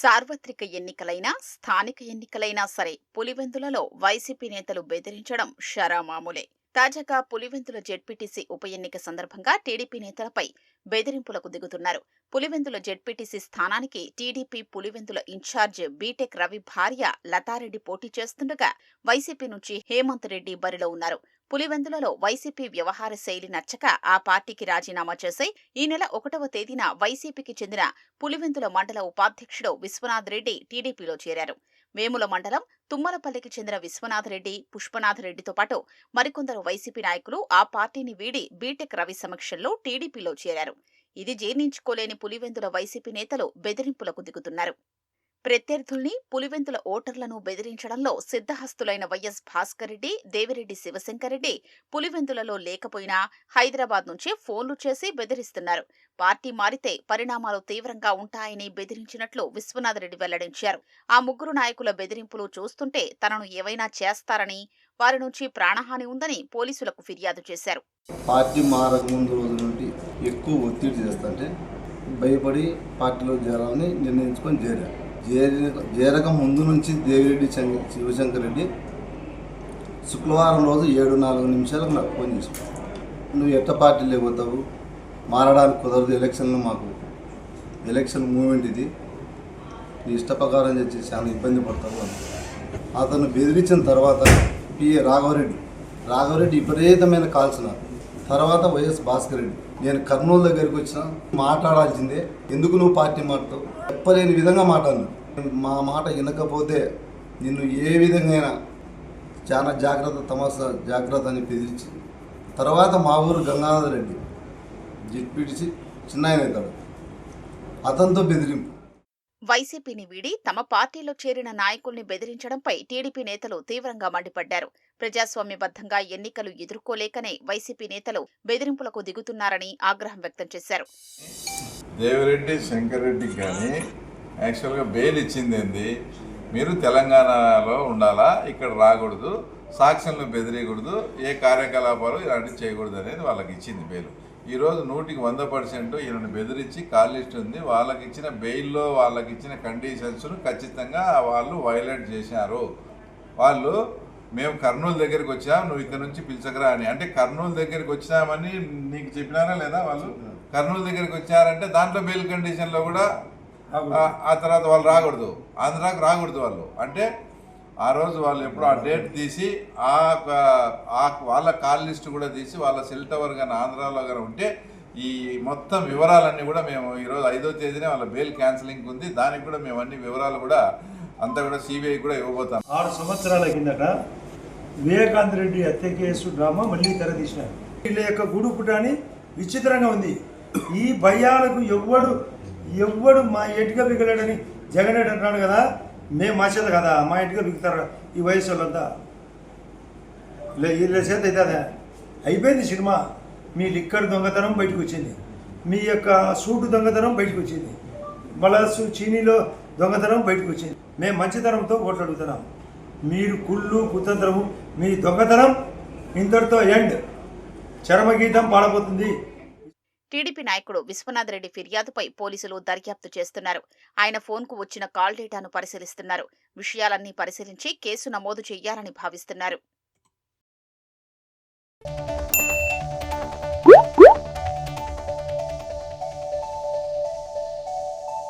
సార్వత్రిక ఎన్నికలైనా స్థానిక ఎన్నికలైనా సరే పులివెందులలో వైసీపీ నేతలు బెదిరించడం షరామామూలే. తాజాగా పులివెందుల జెడ్పీటీసీ ఉప ఎన్నిక సందర్భంగా టీడీపీ నేతలపై బెదిరింపులకు దిగుతున్నారు. పులివెందుల జెడ్పీటీసీ స్థానానికి TDP Pulivendula in charge B Tech Ravi భార్య లతారెడ్డి పోటీ చేస్తుండగా వైసీపీ నుంచి హేమంత్ రెడ్డి బరిలో ఉన్నారు. పులివెందులలో వైసీపీ వ్యవహార శైలి నచ్చక ఆ పార్టీకి రాజీనామా చేసి ఈ నెల ఒకటవ తేదీన వైసీపీకి చెందిన పులివెందుల మండల ఉపాధ్యక్షుడు విశ్వనాథ్ రెడ్డి టీడీపీలో చేరారు. వేముల మండలం తుమ్మలపల్లికి చెందిన విశ్వనాథ్ రెడ్డి పుష్పనాథ్ రెడ్డితో పాటు మరికొందరు వైసీపీ నాయకులు ఆ పార్టీని వీడి బీటెక్ రవి సమక్షంలో టీడీపీలో చేరారు. ఇది జీర్ణించుకోలేని పులివెందుల వైసీపీ నేతలు బెదిరింపులకు దిగుతున్నారు. ప్రత్యర్థుల్ని పులివెందుల ఓటర్లను బెదిరించడంలో సిద్ధహస్తులైన వైఎస్ భాస్కర్ రెడ్డి దేవిరెడ్డి శివశంకర్రెడ్డి పులివెందులలో లేకపోయినా హైదరాబాద్ నుంచి ఫోన్లు చేసి బెదిరిస్తున్నారు. పార్టీ మారితే పరిణామాలు తీవ్రంగా ఉంటాయని బెదిరించినట్లు విశ్వనాథ్ రెడ్డి వెల్లడించారు. ఆ ముగ్గురు నాయకుల బెదిరింపులు చూస్తుంటే తనను ఏవైనా చేస్తారని వారి నుంచి ప్రాణహాని ఉందని పోలీసులకు ఫిర్యాదు చేశారు. పార్టీ రోజు నుండి ఎక్కువ ఒత్తిడి చేస్తుంటే భయపడి పార్టీలో చేరాలని నిర్ణయించుకొని చేరారు. చేరక ముందు నుంచి దేవిరెడ్డి శివశంకర్ రెడ్డి శుక్రవారం రోజు ఏడు నాలుగు నిమిషాలకు నాకు ఫోన్ చేసి నువ్వు ఎట్ట పార్టీ పోతావు మారడానికి కుదరదు ఎలక్షన్లు మాకు. ఎలక్షన్ మూమెంట్ ఇది. నీ ఇష్ట ప్రకారం చేసి చాలా ఇబ్బంది పడతావు అని అతను బెదిరించిన తర్వాత పిఏ రాఘవరెడ్డి రాఘవరెడ్డి విపరీతమైన కాల్చిన తర్వాత వైఎస్ భాస్కర్ రెడ్డి నేను కర్నూలు దగ్గరికి వచ్చిన మాట్లాడాల్సిందే. ఎందుకు నువ్వు పార్టీ మారుతావు? చెప్పలేని విధంగా మాట్లాడినా. మా మాట వినకపోతే నిన్ను ఏ విధంగా చాలా జాగ్రత్త తమాసా జాగ్రత్త అని బెదిరించి తర్వాత మా ఊరు గంగాధర రెడ్డి జిట్పిడిచి చిన్న ఆయన అవుతాడు. అతనితో బెదిరింపు. వైసీపీని వీడి తమ పార్టీలో చేరిన నాయకుల్ని బెదిరించడంపై టీడీపీ నేతలు తీవ్రంగా మండిపడ్డారు. ప్రజాస్వామ్యబద్ధంగా ఎన్నికలు ఎదుర్కోలేకనే వైసీపీ నేతలు బెదిరింపులకు దిగుతున్నారని ఆగ్రహం వ్యక్తం చేశారు. దేవిరెడ్డి శంకర్రెడ్డి కానీ యాక్చువల్గా బెయిల్ ఇచ్చింది ఏంది? మీరు తెలంగాణలో ఉండాలా? ఇక్కడ రాకూడదు. సాక్ష్యంలో బెదిరేయకూడదు. ఏ కార్యకలాపాలు ఇలాంటివి చేయకూడదు అనేది వాళ్ళకి ఇచ్చింది బెయిల్. ఈరోజు నూటికి వంద పర్సెంట్ ఈయనను బెదిరించి కాలిస్ట్ ఉంది. వాళ్ళకి ఇచ్చిన బెయిల్లో వాళ్ళకి ఇచ్చిన కండిషన్స్ను ఖచ్చితంగా వాళ్ళు వైలేట్ చేశారు. వాళ్ళు మేము కర్నూలు దగ్గరికి వచ్చాం నువ్వు ఇక్కడ నుంచి పిలిచకరా అని. అంటే కర్నూలు దగ్గరికి వచ్చినామని నీకు చెప్పినారా లేదా వాళ్ళు? కర్నూలు దగ్గరికి వచ్చారంటే దాంట్లో బెయిల్ కండిషన్లో కూడా ఆ- తర్వాత వాళ్ళు రాకూడదు. ఆంధ్రాకి రాకూడదు వాళ్ళు. అంటే ఆ రోజు వాళ్ళు ఎప్పుడు ఆ డేట్ తీసి ఆ వాళ్ళ కాల్ లిస్ట్ కూడా తీసి వాళ్ళ సెల్ టవర్ కానీ ఆంధ్రాలో కానీ ఉంటే ఈ మొత్తం వివరాలన్నీ కూడా మేము ఈరోజు ఐదో తేదీనే వాళ్ళ బెయిల్ క్యాన్సిలింగ్ ఉంది. దానికి కూడా మేము అన్ని వివరాలు కూడా అంతా కూడా సిబిఐ కూడా ఇవ్వబోతాం. ఆరు సంవత్సరాల కిందట వివేకాంత రెడ్డి హత్య కేసు డ్రామా మళ్ళీ తెరదీసినారు వీళ్ళ యొక్క గుడు పుటాని విచిత్రంగా ఉంది. ఈ భయాలకు ఎవ్వడు ఎవ్వడు మా ఎటుక బిగలేడని జగన్ రెడ్డి అంటున్నాడు కదా మేము మా చేత కదా? మా ఇంటిగా బిగుతారు ఈ వయసు వాళ్ళంతా? వీళ్ళ చేత అయితే అదే. అయిపోయింది సినిమా. మీ లిక్కర్ దొంగతనం బయటకు వచ్చింది. మీ యొక్క సూటు దొంగతనం బయటకు వచ్చింది. మలసు చీనీలో దొంగతనం బయటకు వచ్చింది మేము మంచితనంతో ఓట్లు అడుగుతున్నాం మీరు కుళ్ళు కుతంత్రము మీ దొంగతనం ఇంతటితో ఎండ్. చరమగీతం పాడబోతుంది. టీడీపీ నాయకుడు విశ్వనాథ్ రెడ్డి ఫిర్యాదుపై పోలీసులు దర్యాప్తు చేస్తున్నారు. ఆయన ఫోన్కు వచ్చిన కాల్ డేటాను పరిశీలిస్తున్నారు. విషయాలన్నీ పరిశీలించి కేసు నమోదు చేయాలని భావిస్తున్నారు.